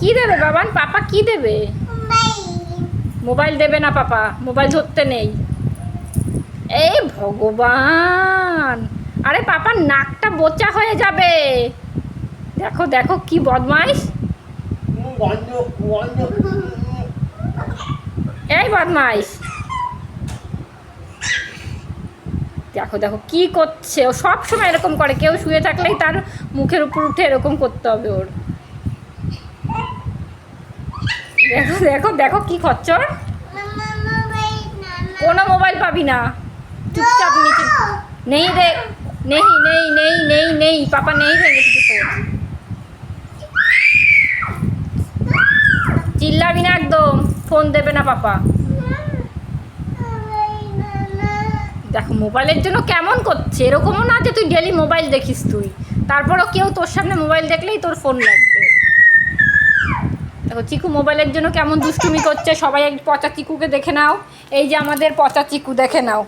কি দেবে বাবান? পাপা কি দেবে? মোবাইল দেবে না পাপা, মোবাইল ধরতে নেই। এই ভগবান! আরে পাপার নাকটা বোচা হয়ে যাবে। দেখো দেখো কি বদমাইশ। এই বদমাইশ। দেখো দেখো কি করছে ও। সব সময় এরকম করে, কেউ শুয়ে থাকলেই তার মুখের উপর উঠে এরকম করতে হবে ওর। দেখো দেখো দেখো কি খচ্চর। কোনো মোবাইল পাবি না। চুপচাপ নিচে নেই রে। নেই নেই নেই নেই নেই। পাপা নেই ফোন চিল্লাবি না একদম। ফোন দেবে না পাপা। দেখো মোবাইলের জন্য কেমন করছে? এরকমও না যে তুই ডেলি মোবাইল দেখিস তুই। তারপরও কেউ তোর সামনে মোবাইল দেখলেই তোর ফোন লাগবে। দেখো, চিকু মোবাইলের জন্য কেমন দুষ্টুমি করছে, সবাই পচা চিকুকে দেখে নাও। এই যে আমাদের পচা চিকু, দেখে নাও।